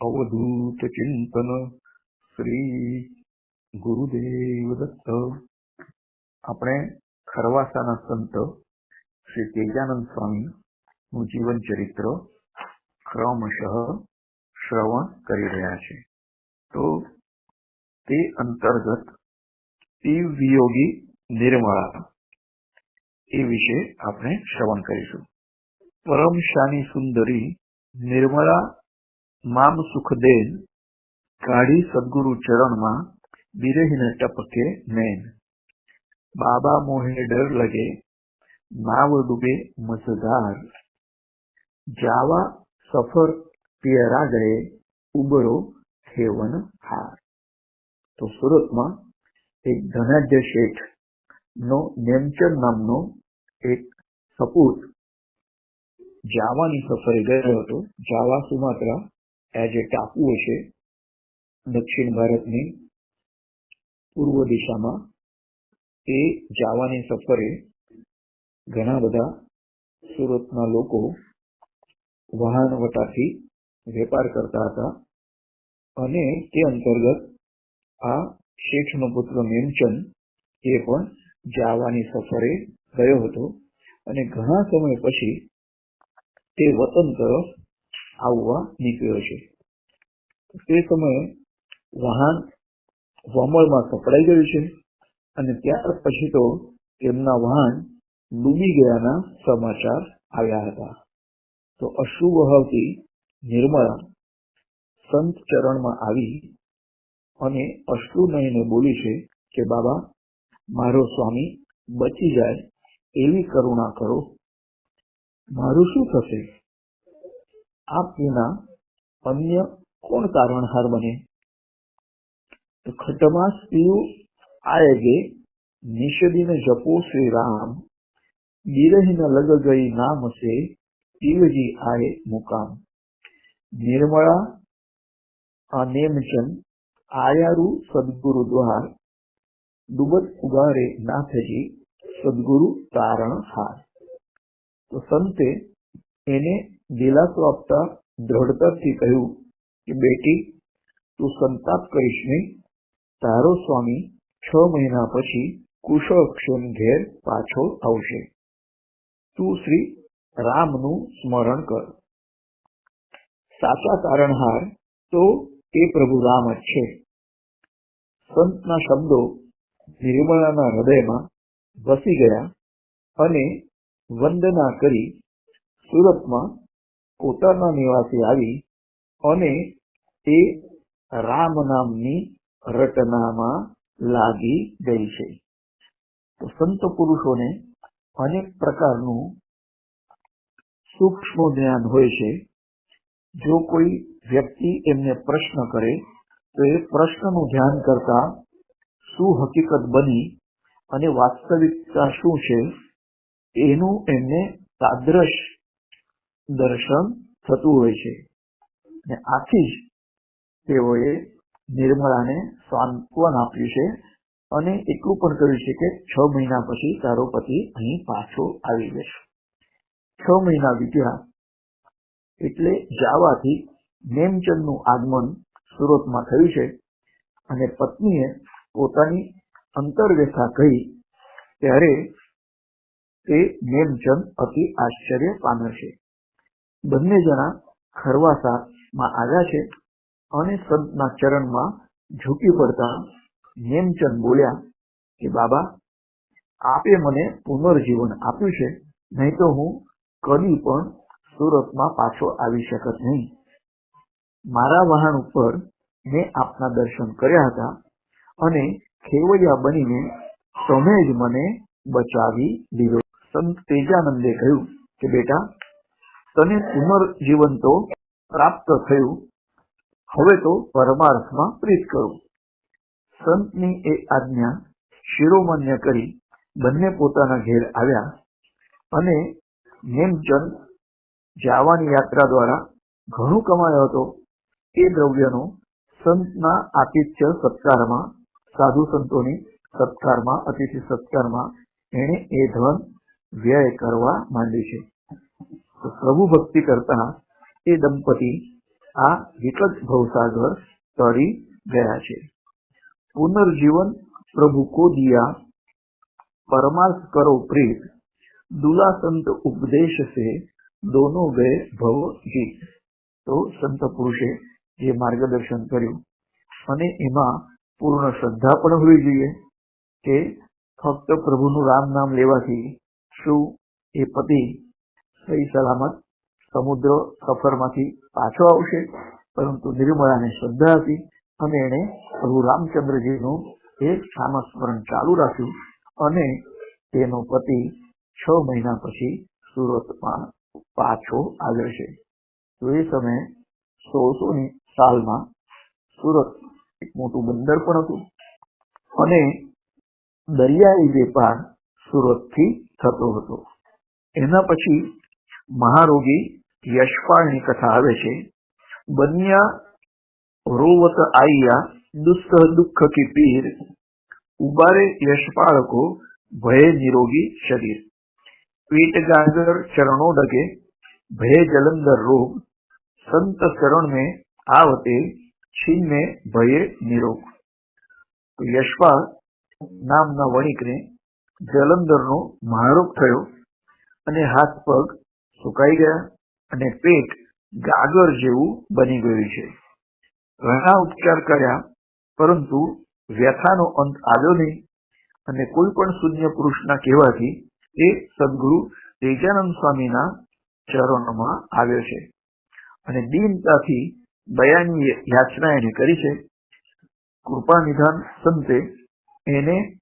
અવધૂત ચિંતન શ્રી ગુરુદેવ દત્ત આપણે ખરવાસાના સંત શ્રી તેજાનંદ સ્વામી નું જીવન ચરિત્ર ક્રમશઃ શ્રવણ કરી રહ્યા છે. તો તે અંતર્ગત વિયોગી નિર્મળા એ વિશે આપણે શ્રવણ કરીશું. પરમ શાની સુંદરી નિર્મળા મામ સુખદેન કાઢી સદગુરુ ચરણમાં બિરહીને ટપકે નૈન બાબા મોહે ડર લગે નાવ ડૂબે મજદાર જાવા સફર પિયરા ગયે, ઉબરો હેવન હાર. તો સુરતમાં એક ધનાઢ્ય શેઠ નો નેમચંદ નામનો એક સપૂત જાવાની સફરે ગયો હતો. જાવા સુમાત્રા આ જે ટાપુઓ છે દક્ષિણ ભારતની પૂર્વ દિશામાં એ જાવાની સફરે ઘણા બધા સુરતના લોકો વાહનવટાથી વેપાર કરતા હતા અને તે અંતર્ગત આ શેઠનો પુત્ર મેમચંદ એ પણ જાવાની સફરે ગયો હતો અને ઘણા સમય પછી તે વતન તરફ આવવા નીકળ્યો છે. તે સમયે વાહન વમળમાં સપડાઈ ગયું છે અને ત્યાર પછી તો તેમના વાહન ડૂબી ગયાના સમાચાર આવ્યા હતા. તો અશ્રુ વહાવતી નિર્મળા સંત ચરણમાં આવી અને અશ્રુ નહીને બોલી છે કે, બાબા, મારો સ્વામી બચી જાય એવી કરુણા કરો. મારું શું થશે? આપ વિના અન્ય કોણ કારણહાર બને? તો ખટમાસ પીવું આયગે નિષદીને જપો શ્રી રામ બિરહીને લગ ગઈ નામ સે પીવજી આય મુકામ. નિર્મળા અનેમચંદ આયારું સદગુરુ દ્વાર. ડુબત ઉગારે નાથજી સદગુરુ તારણ હાર તો સંતે એને દિલાસો આપતા દ્રઢતાથી કહ્યું કે, બેટી, તું સંતાપ કરીશ નહીં. તારો સ્વામી છ મહિના પછી કુશળક્ષેમ ઘેર પાછો આવશે. તું શ્રી રામનું સ્મરણ કર. સાચા કારણહાર તો એ પ્રભુ રામ જ છે. સંતના શબ્દો નિર્મળાના હૃદયમાં વસી ગયા અને વંદના કરી સુરતમાં પોતાના નિવાસે આવી અને એ રામ નામની રટનામાં લાગી ગઈ છે. તો સંત પુરુષોને અનેક પ્રકારનું સૂક્ષ્મ જ્ઞાન હોય છે. જો કોઈ વ્યક્તિ એમને પ્રશ્ન કરે, તો એ પ્રશ્નનું ધ્યાન કરતા શું હકીકત બની અને વાસ્તવિકતા શું છે, એનું એમને તાદ્રશ દર્શન થતું હોય છે. ને આથી જ તેઓએ નિર્મળાને સાંત્વન આપ્યું છે અને એટલું પણ કહ્યું છે કે છ મહિના પછી તારો પતિ અહીં પાછો આવી જશે. છ મહિના વીત્યા એટલે જાવાથી નેમચંદનું આગમન સુરતમાં થયું છે અને પત્નીએ પોતાની અંતર્વ્યથા કહી ત્યારે તે નેમચંદ અતિ આશ્ચર્ય પામે છે. બંને જણા ખરવાસામાં આવ્યા છે અને સંતના ચરણમાં ઝૂકી પડતા નેમચંદ બોલ્યા કે, બાબા, આપે મને પુનર્જીવન આપ્યું છે, નહીં તો હું કદી પણ સુરતમાં પાછો આવી શકત નહીં. મારા વાહન ઉપર મેં આપના દર્શન કર્યા હતા અને ખેવૈયા બનીને તમે જ મને બચાવી લીધો સંત તેજાનંદે કહ્યું કે, બેટા તને પુનર્જીવન તો પ્રાપ્ત થયું. હવે તો પરમાર્થમાં પ્રીત કરું. સંતની એ આજ્ઞા શિરોમાન્ય કરી બંને પોતાના ઘેર આવ્યા અને નેમચંદ જાવાની યાત્રા દ્વારા ઘણું કમાયો હતો. એ દ્રવ્યનો સંતના આતિથ્ય સત્કારમાં, સાધુ સંતોની સત્કારમાં, અતિથિ સત્કારમાં એણે એ ધન વ્યય કરવા માંડ્યું છે. તો પ્રભુ ભક્તિ કરતા એ દંપતી આ વિકટ ભવસાગર તરી ગયા છે. પુનર્જીવન પ્રભુ કો દિયા પરમાર્થ કરો પ્રીત દુલા સંત ઉપદેશ સે દોનો વે ભવ જીત. તો સંત પુરુષે જે માર્ગદર્શન કર્યું, અને એમાં પૂર્ણ શ્રદ્ધા પણ હોવી જોઈએ કે ફક્ત પ્રભુનું રામ નામ લેવાથી શું એ પતિ સહી સલામત સમુદ્ર સફરમાંથી પાછો આવશે, પરંતુ નિર્મળાને શ્રદ્ધા હતી અને એણે પ્રભુ રામચંદ્રજીનું એક સામસ્મરણ ચાલુ રાખ્યું અને તેનો પતિ છ મહિના પછી સુરતમાં પાછો આવ્યો છે. તો એ સમયે સોળસો સાલમાં સુરત એક મોટું બંદર પણ હતું અને દરિયાઈ વેપાર સુરતથી થતો હતો. એના પછી મહારોગી યશપાળની કથા આવે છે, બન્યા રોવત આઈયા દુસ્ત દુઃખ કી પીર, ઉબારે યશપાળકો ભય નિરોગી શરીર. પેટ ગાજર ચરણો ડગે, ભય જલંધર રોગ, સંત શરણ મેં આવતે છીન મેં ભયે નિરોગ. યશપાળ નામના વણિકને જલંધરનો મહારોગ થયો અને હાથ પગ સુકાઈ ગયા અને પેટ ગાગર જેવું બની ગયું છે. ઘણા ઉપચાર કર્યા, પરંતુ વ્યથાનો અંત આવ્યો નહીં અને કોઈ પણ શૂન્ય પુરુષના કહેવાથી એ સદગુરુ તેજાનંદ સ્વામીના ચરણોમાં આવ્યો છે. અને દીનતાથી દયાની યાચના એને કરી છે. કૃપા નિધાન સંતે એને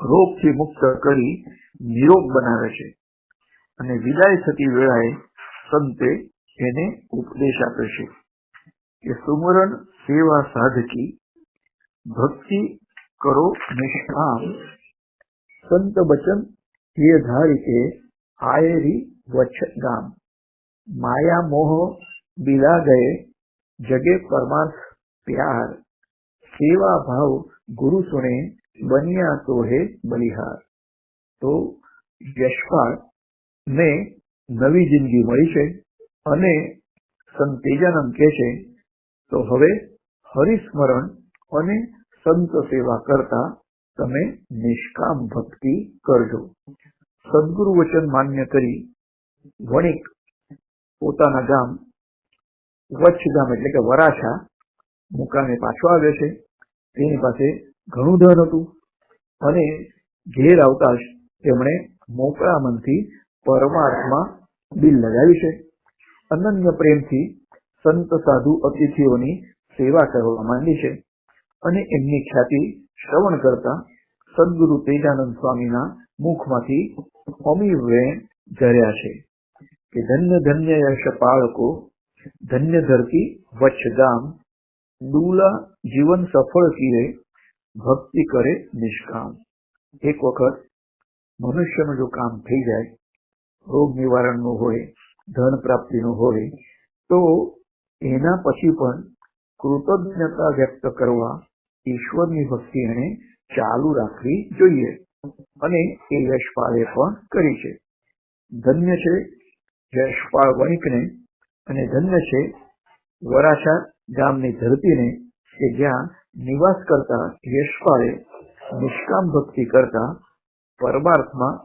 રોગથી મુક્ત કરી નિરોગ બનાવે છે. અને વિદાય થતી વેળાએ સંતે એને ઉપદેશ આપે છે કે સુમરણ સેવા સાધકી, ભક્તિ કરો નિષ્કામ સંત બચન હે ધારી આયરી વચ્છ ગામ માયા મોહ બિલા ગયે જગે પરમાર્થ પ્યાર. સેવા ભાવ ગુરુ સુણે, બન્યા તો હે બલિહાર. તો યશપાલ ને નવી જિંદગી મળી છે અને સંત તેજાનંદ કહે છે, તો હવે હરિસ્મરણ અને સંત સેવા કરતા તમે નિષ્કામ ભક્તિ કરજો. સદગુરુ વચન માન્ય કરી વણિક પોતાના ગામ, વચ્છ ગામ એટલે કે વરાછા મુકામે પાછો આવે છે. તેની પાસે ઘણું ધન હતું અને ઘેર આવતા તેમણે મોકળા મનથી પરમાર્થમાં દિલ લગાવી છે. અનન્ય પ્રેમથી સંત સાધુ અતિથિઓની સેવા કરવા માંડી છે અને એમની ખ્યાતિ શ્રવણ કરતા સદગુરુ તેજાનંદ સ્વામીના મુખમાંથી અમી વેણ ઝર્યા છે કે ધન્ય ધન્ય યશ પાળકો, ધન્ય ધરતી વચ્છ ગામ, દુલા જીવન સફળ કીએ ભક્તિ કરે નિષ્કામ. એક વખત મનુષ્યનું જો કામ થઈ જાય રોગ નિવારણનું હોય, ધન પ્રાપ્તિનું હોય, તો એના પછી પણ કૃતજ્ઞતા વ્યક્ત કરવા ઈશ્વરની ભક્તિ એને ચાલુ રાખવી જોઈએ. અને એ યશપાલે પણ કરી છે. ધન્ય છે યશપાલ વણિકને અને ધન્ય છે વરાછા ગામની ધરતીને કે જ્યાં નિવાસ કરતા યશપાલે નિષ્કામ ભક્તિ કરતા પરમાર્થમાં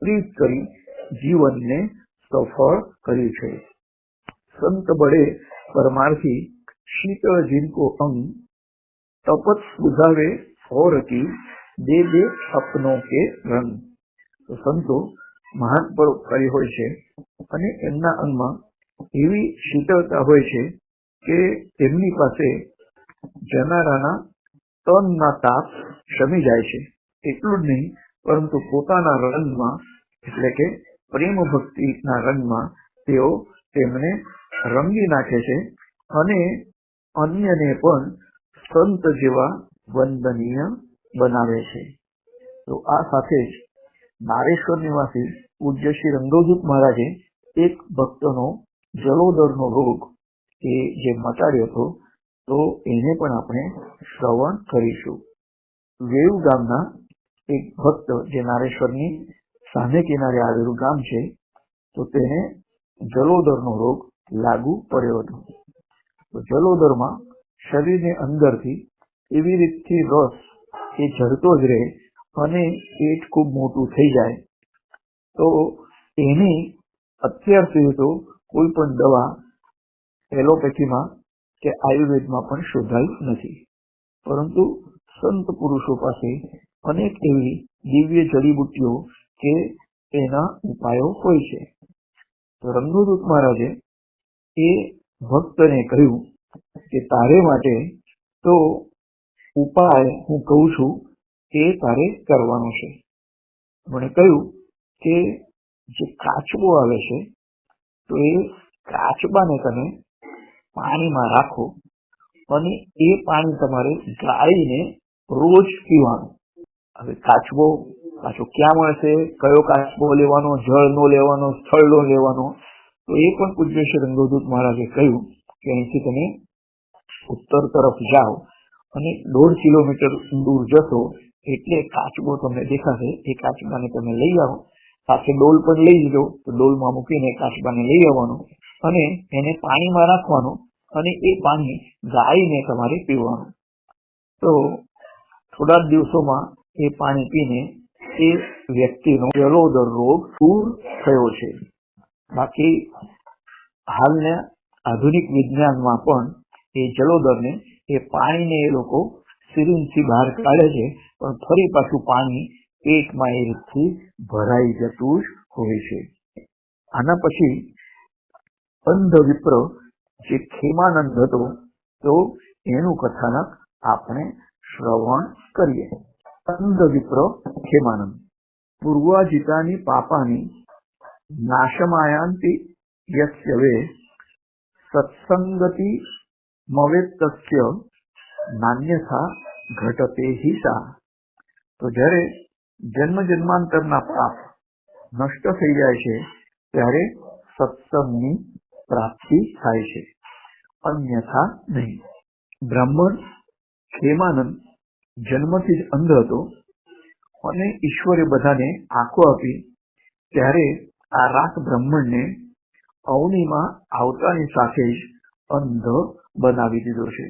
પ્રીત કરી જીવનને સફળ કર્યું છે. સંત બળે પરમાર્થી શીતળ જીનકો અંગ તપત બુઝાવે હોર કી દે દે સપનો કે રંગ. તો સંતો મહાન પરોપકારી હોય છે અને એમના અંગમાં એવી શીતળતા હોય છે કે તેમની પાસે જનારાના તનના તાપ શમી જાય છે. એટલું જ નહીં, પરંતુ પોતાના રંગમાં, એટલે કે પ્રેમ ભક્તિના રંગમાં તેઓ તેમને રંગી નાખે છે અને અન્યને પણ સંત જેવા વંદનીય બનાવે છે. તો આ સાથે જ નારેશ્વર નિવાસી પૂજ્ય શ્રી રંગવદૂત મહારાજે એક ભક્તનો જલોદરનો રોગ એ જે મટાડ્યો હતો, તો એને પણ આપણે શ્રવણ કરીશું. વેવ ગામના એક ભક્ત જે નારેશ્વરની સામે કિનારે આવેલું ગામ છે, તો તેને જલોદરનો રોગ લાગુ પડ્યો હતો. તો જલોદરમાં શરીરની અંદરથી એવી રીતથી રસ એ ઝરતો જ રહે અને પેટ ખૂબ મોટું થઈ જાય. તો એની અત્યાર સુધી તો કોઈ પણ દવા એલોપેથીમાં કે આયુર્વેદમાં પણ શોધાઈ નથી. પરંતુ સંત પુરુષો પાસે અનેક એવી દિવ્ય જડીબુટ્ટીઓ કે એના ઉપાયો હોય છે. તો રંગદૂત મહારાજે એ ભક્તને કહ્યું કે તારે માટે તો ઉપાય હું કહું છું તે તારે કરવાનો છે. મને કહ્યું કે જે કાચબો આવે છે, તો એ કાચબાને તમે પાણીમાં રાખો અને એ પાણી તમારે ગાળીને રોજ પીવાનું. હવે કાચબો પાછો ક્યાં મળશે? કયો કાચબો લેવાનો, જળ નો લેવાનો, સ્થળ નો લેવાનો? તો એ પણ પૂજ્ય રંગોદૂત મહારાજે કહ્યું કે અહીંથી તમે ઉત્તર તરફ જાઓ અને દોઢ કિલોમીટર દૂર જશો એટલે કાચબો તમને દેખાશે. એ કાચબાને તમે લઈ આવો. સાથે ડોલ પણ લઈ લીધો. તો ડોલમાં મૂકીને કાચબાને લઈ આવવાનું અને એને પાણીમાં રાખવાનું અને એ પાણી ગાળીને તમારે પીવાનું. તો થોડા દિવસોમાં એ પાણી પીને એ વ્યક્તિનો જલોદર રોગ દૂર થયો છે. બાકી હાલના આધુનિક વિજ્ઞાનમાં પણ એ જલોદરને એ પાણીને એ લોકો સિરિંજથી બહાર કાઢે છે, પણ ફરી પાછું પાણી પેટમાં એ રીતથી ભરાઈ જતું જ હોય છે. આના પછી અંધ વિપ્ર જે ખેમાનંદ હતો, તો એનું કથાનક આપણે શ્રવણ કરીએ. અંધ વિપ્ર ખેમાનંદ પૂર્વાજિતાની પાપાની નાશમાયાંતિ યસ્ય વે સત્સંગતિ મવેત્તસ્ય નાન્યથા ઘટતે હિસા તો જ્યારે જન્મ જન્માંતરના પાપ નષ્ટ થઈ જાય છે ત્યારે સત્સંગની પ્રાપ્તિ થાય છે અન્યથા નહીં બ્રાહ્મણ ખેમાનંદ જન્મથી જ અંધ હતો અને ઈશ્વરે બધાને આંખો આપી ત્યારે આ રાત બ્રાહ્મણને અવનીમાં આવતાની સાથે જ અંધ બનાવી દીધો છે.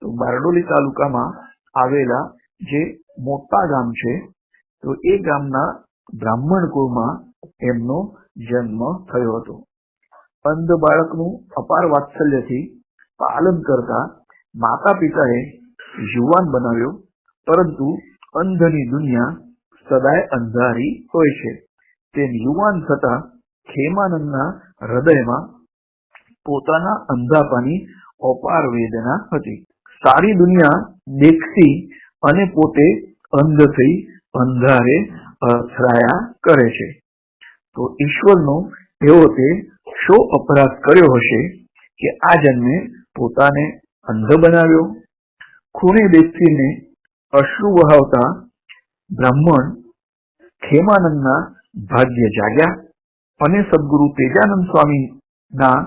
તો બારડોલી તાલુકામાં આવેલા જે મોટા ગામ છે, તો એ ગામના બ્રાહ્મણ કુળમાં એમનો જન્મ થયો હતો. અંધ બાળકનું અપાર વાત્સલ્યથી પાલન કરતા માતા પિતાએ યુવાન બનાવ્યો, પરંતુ અંધની દુનિયા સદાય અંધારી હોય છે. તેમ યુવાન થતા ખેમાનંદના હૃદયમાં પોતાના અંધાપાની અપાર વેદના હતી. સારી દુનિયા દેખતી અને પોતે અંધ થઈ અંધારે અથડાયા કરે છે. તો ઈશ્વરનો એવો તે શો અપરાધ કર્યો હશે કે આ જન્મે પોતાને અંધ બનાવ્યો ખૂણે બેસીને અશ્રુ વહાવતા બ્રાહ્મણ ખેમાનંદના ભાગ્ય જાગ્યા અને સદગુરુ તેજાનંદ સ્વામીના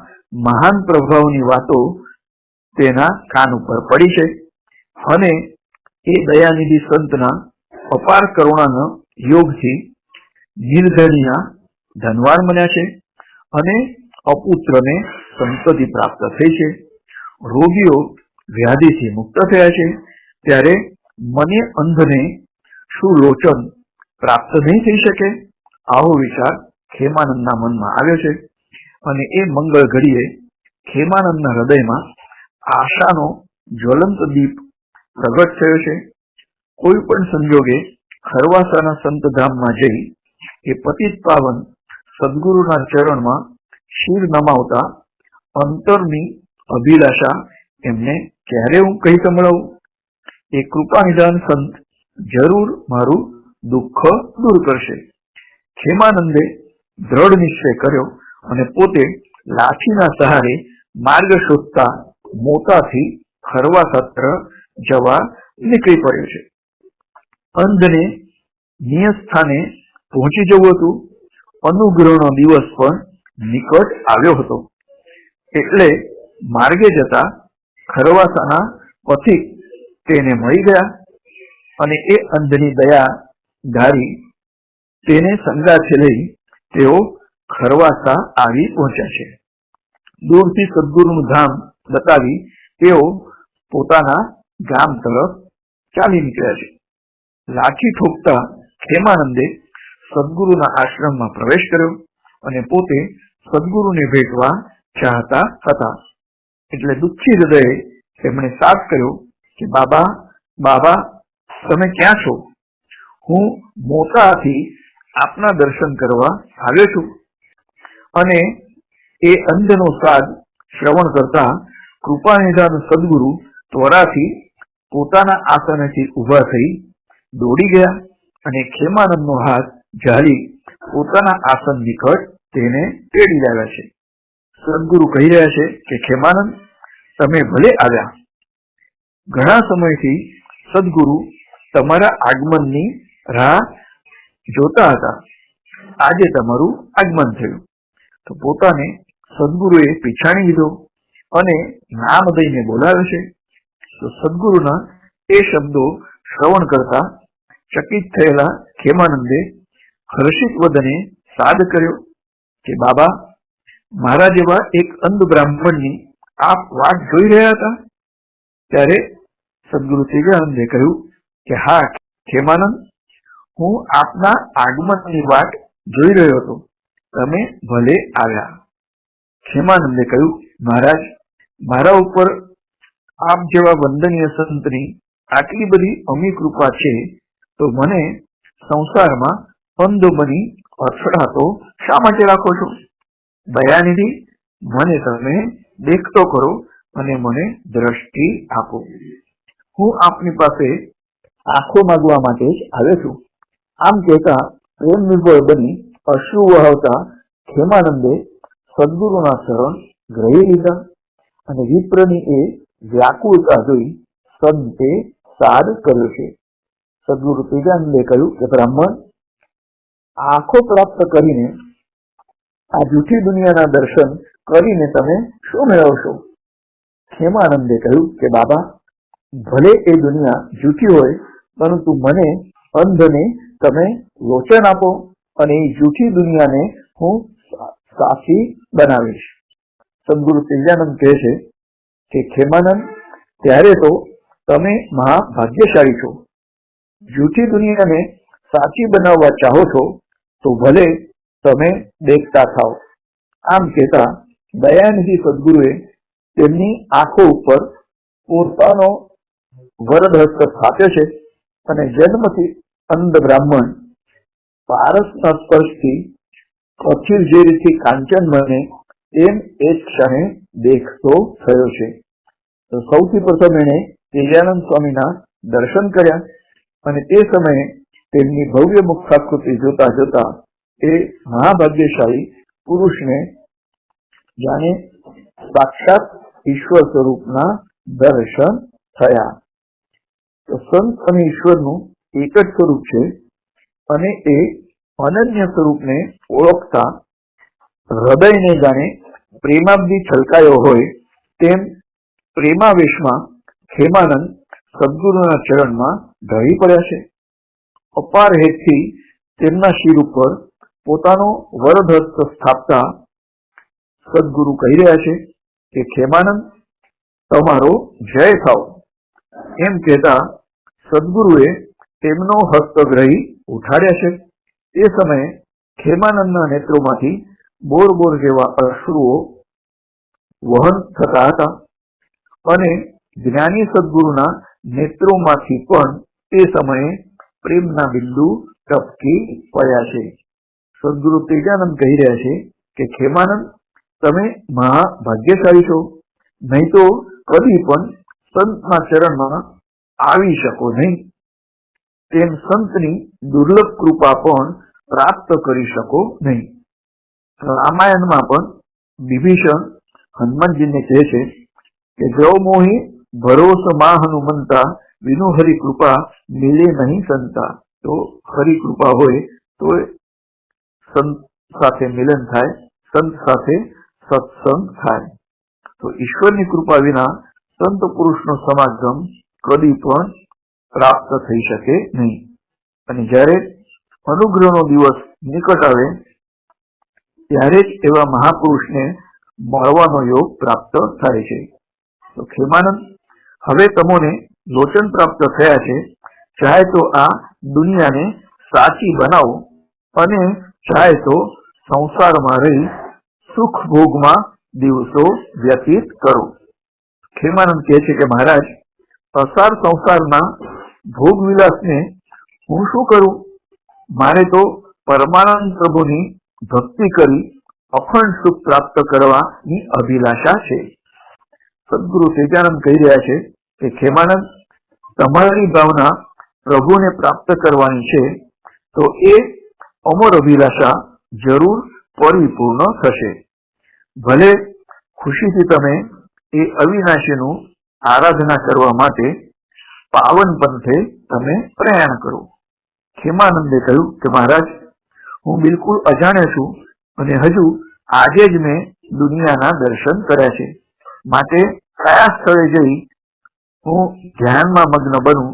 મહાન પ્રભાવની વાતો તેના કાન ઉપર પડી છે અને એ દયાનિધિ સંતના અપાર કરુણાના યોગથી નિર્ધનિયા ધનવાન બન્યા છે અને અપુત્રને સંતતિ પ્રાપ્ત થઈ છે રોગીઓ વ્યાધિથી મુક્ત થયા છે, ત્યારે મને અંધને શું પ્રાપ્ત નહીં થઈ શકે આવો વિચાર ખેમાનંદના મનમાં આવ્યો છે. અને એ મંગળ ઘડીએ ખેમાનંદના હૃદયમાં આશાનો જ્વલંત દીપ પ્રગટ થયો છે. કોઈ પણ સંજોગે ખરવાસાના સંતધામમાં જઈ એ પતિત પાવન સદગુરુના ચરણમાં શિર નમાવતા અંતરની અભિલાષા એમને ક્યારે હું કહી સંભળાવું? એ કૃપા નિદાન સંત જરૂર મારું દુઃખ દૂર કરશે. ખેમાનંદે દ્રઢ નિશ્ચય કર્યો અને પોતે લાઠીના સહારે માર્ગ શોધતા મોટાથી ફરવા સત્ર જવા નીકળી પડ્યો છે. અંધને નિયત સ્થાને પહોંચી જવું હતું. અનુગ્રહનો દિવસ પણ નિકટ આવ્યો હતો. એટલે માર્ગે જતા ખરવાસાના પથિક તેને મળી ગયા અને એ અંધની દયા ધારી તેને સંગાથે લઈ તેઓ ખરવાસા આવી પહોંચ્યા છે. દૂરથી સદગુરુનું ધામ બતાવી તેઓ પોતાના ગામ તરફ ચાલી નીકળ્યા છે. લાઠી ઠોકતા ખેમાનંદે સદગુરુના આશ્રમમાં પ્રવેશ કર્યો અને પોતે સદગુરુને ભેટવા ચાહતા હતા. એટલે દુઃખી હૃદયે તેમણે સાથ કર્યો કે, બાબા બાબા, તમે ક્યાં છો? હું મોટાથી આપના દર્શન કરવા આવ્યો છું. અને એ અંધનો સાદ શ્રવણ કરતા કૃપાનિધાન સદગુરુ ત્વરાથી પોતાના આસનેથી ઊભા થઈ દોડી ગયા અને ખેમાનંદનો હાથ ઝાલી પોતાના આસન નિકટ તેને તેડી લાવ્યા છે. સદગુરુ કહી રહ્યા છે કે, ખેમાનંદ, તમે ભલે આવ્યા, ઘણા સમયથી સદગુરુ તમારા આગમનની રાહ જોતા હતા. આજે તમારું આગમન થયું. તો પોતાને સદગુરુએ પીછાણી લીધો અને નામ દઈને બોલાવે છે. તો સદગુરુના એ શબ્દો શ્રવણ કરતા ચકિત થયેલા ખેમાનંદે હર્ષિત વદને સાદ કર્યો કે, બાબા મારા જેવા એક અંધ બ્રાહ્મણની આપ વાત જોઈ રહ્યા હતા? ત્યારે સદગુરુ ત્રિજાનંદે કહ્યું કે, હા, ખેમાનંદ, હું આપના આગમનની વાત જોઈ રહ્યો હતો. તમે ભલે આવ્યા. ખેમાનંદે કહ્યું, મહારાજ, મારા ઉપર આપ જેવા વંદનીય સંતની આટલી બધી અમી કૃપા છે, તો મને સંસારમાં અંધ બની અથડાતો શા માટે રાખો છો? દયાનિધિ, મને તમે દેખતો કરો અને મને દ્રષ્ટિ આપો. હું આપની પાસે આંખો માગવા માટે જ આવ્યો છું. આમ કહેતા પ્રેમ વિભોર બની અશ્રુ વહાવતા ખેમાનંદે સદગુરુના શરણ ગ્રહી લીધા અને વિપ્રની એ વ્યાકુળતા જોઈ સંતે સાદ કર્યો છે. સદગુરુ ત્રિજાનંદે કહ્યું કે બ્રાહ્મણ, આંખો પ્રાપ્ત કરીને આ જૂઠી દુનિયાના દર્શન કરીને તમે શું મેળવશો? ખેમાનંદે કહ્યું કે, બાબા, ભલે એ દુનિયા જૂઠી હોય, પરંતુ મને અંધને તમે લોચન આપો અને એ જૂઠી દુનિયાને હું સાચી બનાવીશ. સદગુરુ તેજાનંદ કહે છે કે ખેમાનંદ ત્યારે તો તમે મહાભાગ્યશાળી છો. જૂઠી દુનિયાને સાચી બનાવવા ચાહો છો, તો ભલે તમે દેખતા થાઓ. આમ કહેતા દયાનિધિ સદગુરુએ તેમની આંખો ઉપર પોતાનો વરદ હસ્ત સ્થાપ્યો છે અને જન્મથી અંધ બ્રાહ્મણ પારસના સ્પર્શથી અખિલ જે રીતે કાંચન બને એમ એક ક્ષણે દેખતો થયો છે. તો સૌથી પ્રથમ એણે તેજાનંદ સ્વામીના દર્શન કર્યા અને તે સમયે તેમની ભવ્ય મુખાકૃતિ જોતા જોતા એ મહાભાગ્યશાળી પુરુષને જાણે સાક્ષાત ઈશ્વર સ્વરૂપના દર્શન થયા. તો સંત અને ઈશ્વરનું એક જ સ્વરૂપ છે અને એ અનન્ય સ્વરૂપને ઓળખતા હૃદયને જાણે પ્રેમાબ્દી છલકાયો હોય તેમ પ્રેમાવેશમાં ખેમાનંદ સદગુરુના ચરણમાં ઢળી પડ્યા છે. અપાર હેતથી તેમના શિર ઉપર પોતાનો વરદહસ્ત સ્થાપતા સદગુરુ કહી રહ્યા છે કે, ખેમાનંદ, તમારો જય થાવ. એમ કહેતા સદગુરુએ તેમનો હસ્તગ્રહી ઉઠાડ્યા છે. તે સમયે ખેમાનંદના નેત્રોમાંથી બોર બોર જેવા અશ્રુઓ વહન થતા હતા અને જ્ઞાની સદગુરુના નેત્રોમાંથી પણ તે સમયે પ્રેમના બિંદુ ટપકી પડ્યા છે. સદગુરુ તેજાનંદ કહી રહ્યા છે કે, ખેમાનંદ, તમે મહાભાગ્યશાળી છો. નહીં તો કદી પણ સંતના ચરણમાં આવી શકો નહીં. તેમ સંતની દુર્લભ કૃપા પણ પ્રાપ્ત કરી શકો નહીં. રામાયણમાં પણ વિભીષણ હનુમાનજીને કહે છે કે, જો મોહી ભરોસમાં હનુમંતા વિનો હરિ કૃપા મિલે નહીં સંતા. તો હરિ કૃપા હોય, તો સંત સાથે મિલન થાય, સંત સાથે સત્સંગ થાય. તો ઈશ્વરની કૃપા વિના સંત પુરુષનો સમાગમ કદી પણ પ્રાપ્ત થઈ શકે નહીં. અને જ્યારે અનુગ્રહનો દિવસ નિકટ આવે, ત્યારે જ એવા મહાપુરુષને મળવાનો યોગ પ્રાપ્ત થાય છે. તો ખેમાનંદ, હવે તમોને લોચન પ્રાપ્ત થયા છે. ચાહે તો આ દુનિયાને સાચી બનાવો અને ચાહે તો સંસારમાં રહી સુખ ભોગમાં દિવસો વ્યતીત કરો. ખેમાનંદ કહે છે કે મહારાજ પસાર સંસારના ભોગ વિલાસને હું શું કરું? મારે તો પરમાનંદ પ્રભુની ભક્તિ કરી અખંડ સુખ પ્રાપ્ત કરવાની અભિલાષા છે. સદગુરુ તેજાનંદ કહી રહ્યા છે કે, ખેમાનંદ, તમારી ભાવના પ્રભુને પ્રાપ્ત કરવાની છે, તો એ અમર અભિલાષા જરૂર પરિપૂર્ણ થશે. ભલે ખુશીથી તમે એ અવિનાશીનું આરાધના કરવા માટે પાવન પંથે તમે પ્રયાણ કરો. ખેમાનંદે કહ્યું કે મહારાજ, હું બિલકુલ અજાણ્યો છું અને હજુ આજે જ મેં દુનિયાના દર્શન કર્યા છે. માટે કયા સ્થળે જઈ હું ધ્યાનમાં મગ્ન બનું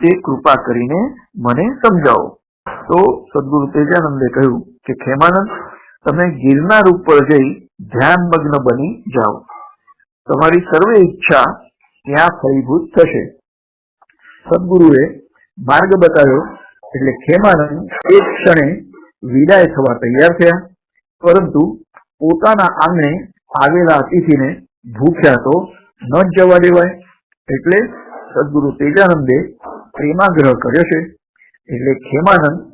તે કૃપા કરીને મને સમજાવો. તો સદગુરુ તેજાનંદે કહ્યું કે, ખેમાનંદ, તમે ગિરનાર ઉપર જઈ ધ્યાન મગ્ન બની જાઓ. તમારી સર્વે ઈચ્છા ત્યાં ફળીભૂત થશે. સદગુરુએ માર્ગ બતાવ્યો એટલે ખેમાનંદ એક ક્ષણે વિદાય થવા તૈયાર થયા. પરંતુ પોતાના આંગણે આવેલા અતિથિને ભૂખ્યા તો ન જવા દેવાય. એટલે સદગુરુ તેજાનંદે પ્રેમાગ્રહ કર્યો છે. એટલે ખેમાનંદ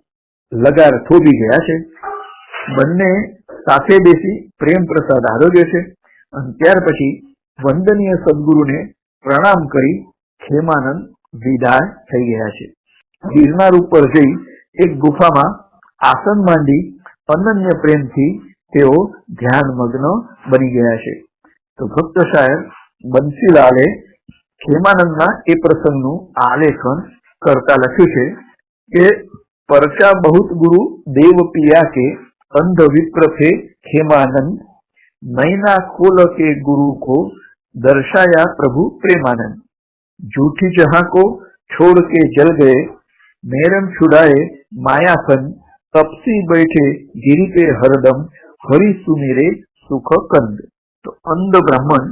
લગાર થોભી ગયા છે. બંને સાથે બેસી પ્રેમ પ્રસાદ આરોગ્ય છે. અને ત્યાર પછી વંદનીય સદગુરુને પ્રણામ કરી ખેમાનંદ વિદાય થઈ ગયા છે. ગિરનાર ઉપર જઈ એક ગુફામાં આસન માંડી અનન્ય પ્રેમથી તેઓ ધ્યાન મગ્ન બની ગયા છે. તો ભક્ત શાયર બંસીલાલે ખેમાનંદના એ પ્રસંગનું આલેખન કરતા લખ્યું છે કે પરચા બહુત ગુરુ દેવ પિયા કે અંધ વિપ્ર थे खेमानंद नैना खोल के गुरु को दर्शाया प्रभु प्रेमानंद झूठी जहां को छोड़ के जल गए मेरम छुड़ाए मायाफन तपसी बैठे गिरी पे हरदम हरि सुमिरे સુખ કંદ તો અંધ બ્રાહ્મણ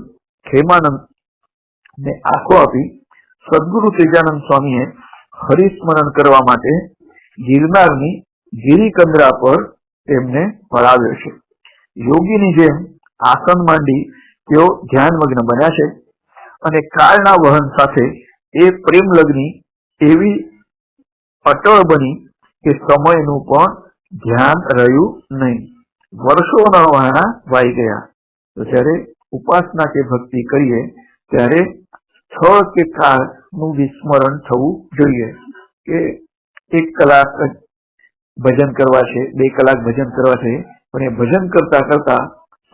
ખેમાનંદ ને આંખો આપી સદગુરુ તેજાનંદ સ્વામીએ હરિસ્મરણ કરવા માટે ગિરનારની ગિરિકંદરા પર તેમને પડાવ્યો છે. યોગીની જેમ આસન માંડી તેઓ ધ્યાનમગ્ન બન્યા છે અને કાળના વહન સાથે એ પ્રેમ લગ્ની એવી અટળ બની કે સમયનું પણ ધ્યાન રહ્યું નહીં. વર્ષોના વહાણા વાઈ ગયા. તો જ્યારે ઉપાસના કે ભક્તિ કરીએ, ત્યારે સ્થળ કે કાળનું વિસ્મરણ થવું જોઈએ કે એક કલાક ભજન કરવા છે, બે કલાક ભજન કરવા છે પણ એ ભજન કરતા કરતા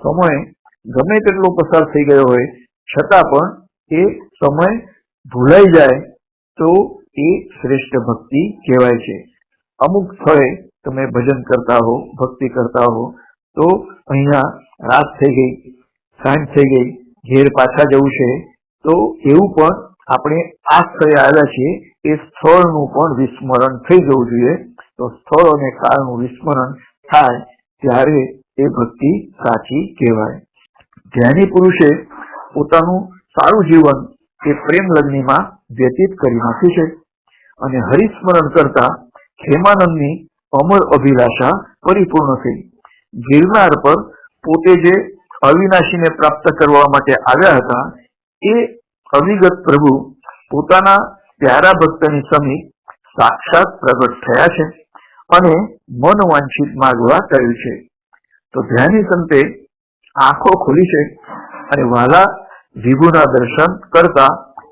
સમય ગમે તેટલો પસાર થઈ ગયો હોય, છતાં પણ એ સમય ભૂલાઈ જાય તો એ શ્રેષ્ઠ ભક્તિ કહેવાય છે. અમુક સ્થળે તમે ભજન કરતા હો, ભક્તિ કરતા હો, તો અહીંયા રાત થઈ ગઈ, સાંજ થઈ ગઈ, ઘેર પાછા જવું છે, તો એવું પણ આપણે આ સ્થળે આવ્યા છીએ એ સ્થળનું પણ વિસ્મરણ થઈ જવું જોઈએ. તો સ્થળ અને કાળનું વિસ્મરણ થાય ત્યારે એ ભક્તિ સાચી કહેવાય. ધ્યાની પુરુષે પોતાનું સારું જીવન એ પ્રેમ લગ્નિમાં વ્યતીત કરી નાખ્યું છે અને હરિસ્મરણ કરતા ખેમાનંદની અમર અભિલાષા પરિપૂર્ણ થઈ. ગિરનાર પર પોતે જે અવિનાશીને પ્રાપ્ત કરવા માટે આવ્યા હતા, એ અવિગત પ્રભુ પોતાના પ્યારા ભક્તની સમીપ સાક્ષાત પ્રગટ થયા છે અને મન વાંછિત માગવા કહ્યું છે. તો ધ્યાની સંતે આંખો ખોલી છે અને વાલા વિભુના દર્શન કરતા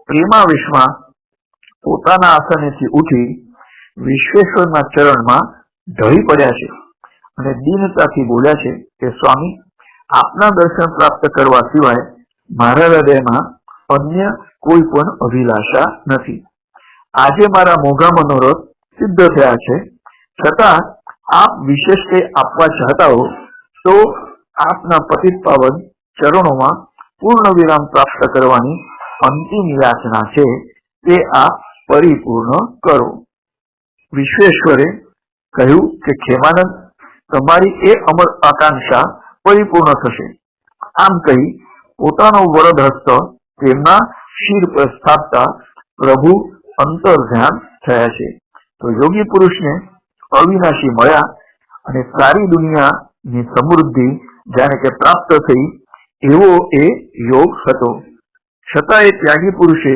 પ્રેમાવેશમાં પોતાના આસનેથી ઉઠી વિશ્વેશ્વરના ચરણમાં ઢળી પડ્યા છે અને દીનતાથી બોલ્યા છે કે, સ્વામી, આપના દર્શન પ્રાપ્ત કરવા સિવાય મારા હૃદયમાં અન્ય કોઈ પણ અભિલાષા નથી. આજે મારા મોઘા મનોરથ સિદ્ધ થયા છે. છતાં આપ વિશેષ કંઈ આપવા ચાહતા હો, તો આપના પતિત પાવન ચરણોમાં પૂર્ણ વિરામ પ્રાપ્ત કરવાની અંતિમ યાચના છે, તે આપ પરિપૂર્ણ કરો. વિશ્વેશ્વરે કહ્યું કે, ખેમાનંદ, તમારી એ અમર આકાંક્ષા પરિપૂર્ણ થશે. આમ કહી પોતાનો વરદ હસ્ત તેમના શિર પર સ્થાપતા પ્રભુ અંતર ધ્યાન થયા છે. તો યોગી પુરુષને અવિનાશી મળ્યા અને સારી દુનિયાની સમૃદ્ધિ જાણે કે પ્રાપ્ત થઈ એવો એ યોગ હતો. છતાં એ ત્યાગી પુરુષે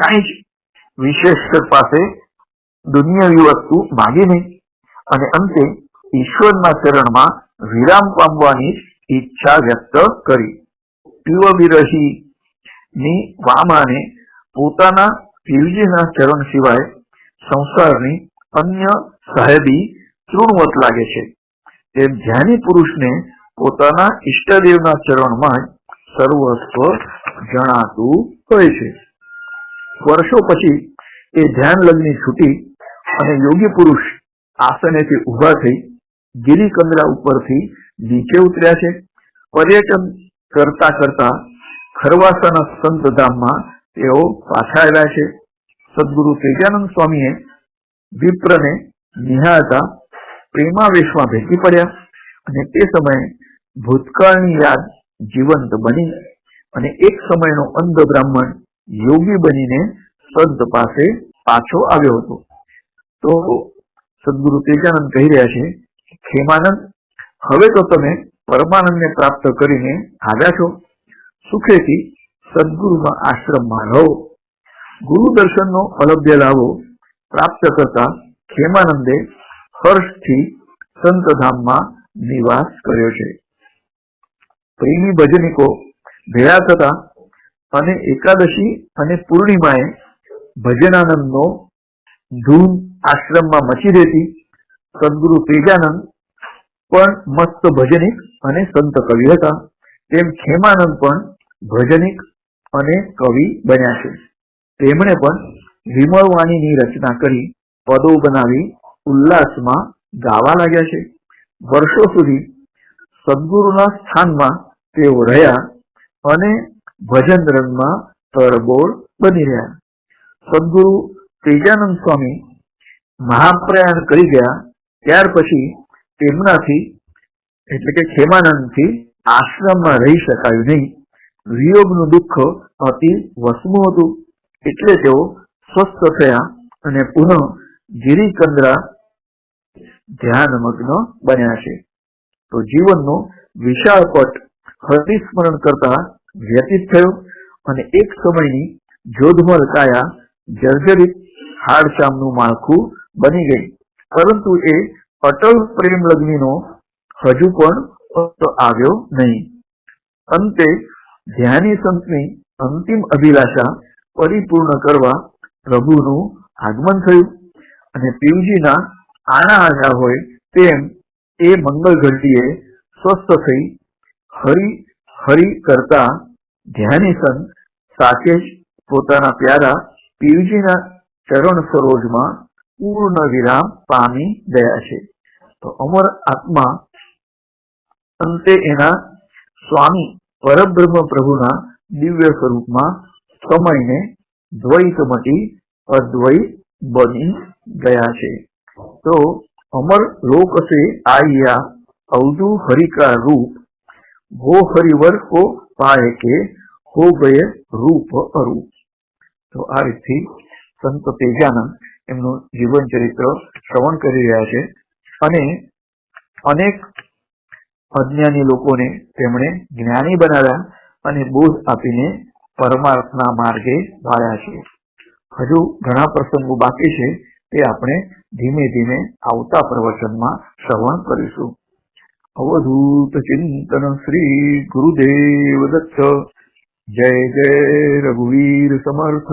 કાંઈ જ વિશેષ પાસે દુનિયાવી વસ્તુ માગી નહીં અને અંતે ઈશ્વરના ચરણમાં વિરામ પામવાની ઈચ્છા વ્યક્ત કરી. પીવ વિરહી ની વામાને પોતાના પીવજીના ચરણ સિવાય સંસારની અન્ય સાહેબી તૃણવત લાગે છે. તેમ ધ્યાની પુરુષને પોતાના ઈષ્ટદેવના ચરણમાં સર્વસ્વ જણાતું હોય છે. વર્ષો પછી એ ધ્યાન લગ્ન છૂટી અને યોગી પુરુષ આસનેથી ઊભા થઈ ગિરિકંદરા ઉપરથી નીચે ઉતર્યા છે. પર્યટન કરતા કરતા ખરવાસાના સંત ધામમાં તેઓ પાછા આવ્યા છે. સદગુરુ તેજાનંદ સ્વામીએ વિપ્રને નિહાળતા પ્રેમાવેશમાં ભેટી પડ્યા અને તે સમયે ભૂતકાળની યાદ જીવંત બની અને એક સમયનો અંધ બ્રાહ્મણ યોગી બનીને સંત પાસે પાછો આવ્યો હતો. તો સદગુરુ તેજાનંદ કહી રહ્યા છે, ખેમાનંદ, હવે તો તમે પરમાનંદને પ્રાપ્ત કરીને આવ્યા છો. સુખેથી સદગુરુમાં આશ્રમમાં રહો. ગુરુ દર્શનનો અલભ્ય લાભો પ્રાપ્ત કરતા ખેમાનંદે હર્ષથી સંતધામમાં નિવાસ કર્યો છે. પ્રેમી ભજનિકો ભેળા થતા અને એકાદશી અને પૂર્ણિમાએ ભજનાનંદનો ધૂમ આશ્રમમાં મચી રહેતી સદગુરુ તેજાનંદ પણ મસ્ત ભજનિક અને સંત કવિ હતા. તેમ ખેમાનંદ પણ ભજનિક અને કવિ બન્યા છે. તેમણે પણ વિમળવાણીની રચના કરી પદો બનાવી ઉલ્લાસમાં ગાવા લાગ્યા છે. વર્ષો સુધી સદગુરુના સ્થાનમાં તેઓ રહ્યા અને ભજન રંગમાં તરબોળ બની રહ્યા. સદગુરુ તેજાનંદ સ્વામી મહાપ્રયાણ કરી ગયા ત્યાર પછી તેમનાથી, એટલે કે ખેમાનંદથી આશ્રમમાં રહી શકાયું નહીં. વિયોગનું દુઃખ અતિ વસમું હતું. એટલે તેઓ સ્વસ્થ થયા અને પુનઃ ગિરિકંદરા ધ્યાનમગ્ન બન્યા છે. તો જીવનનો વિશાળ પટ હરિસ્મરણ કરતા વ્યતીત થયો અને એક સમયની જોધમલ કાયા જર્જરિત હાડશામનું માળખું બની ગઈ. પરંતુ એ અટલ પ્રેમ લગ્નનો હજુ પણ આવ્યો નહીં. અંતે ધ્યાની સંતની અંતિમ અભિલાષા પરિપૂર્ણ કરવા પ્રભુનું આગમન થયું અને પીવજીના આણા આજા હોય તેમ એ મંગળ ઘંટીએ સ્વસ્થ થઈ હરી હરી કરતા ધ્યાની સંત સાથે જ પોતાના પ્યારા પીવજીના ચરણ સરોજમાં પૂર્ણ વિરામ પામી ગયા છે. તો અમર આત્મા અંતે એના સ્વામી પરબ્રહ્મ પ્રભુના દિવ્ય સ્વરૂપમાં સમયને દ્વૈત મટી અદ્વૈત બની ગયા છે. તો અમર લોક લોકસે આયા અવધુ હરિકા રૂપ, હો હરિવર કો પાય કે હો ગયે રૂપ અરૂપ. તો આ રીતથી સંત તેજાનંદ એમનું જીવન ચરિત્ર શ્રવણ કરી રહ્યા છે અને અનેક અજ્ઞાની લોકોને તેમણે જ્ઞાની બનાવ્યા અને બોધ આપીને પરમાર્થના માર્ગે વાળ્યા છે. હજુ ઘણા પ્રસંગો બાકી છે, તે આપણે ધીમે ધીમે આવતા પ્રવચનમાં શ્રવણ કરીશું. અવધૂત ચિંતન શ્રી ગુરુદેવ દત્ત. જય જય રઘુવીર સમર્થ.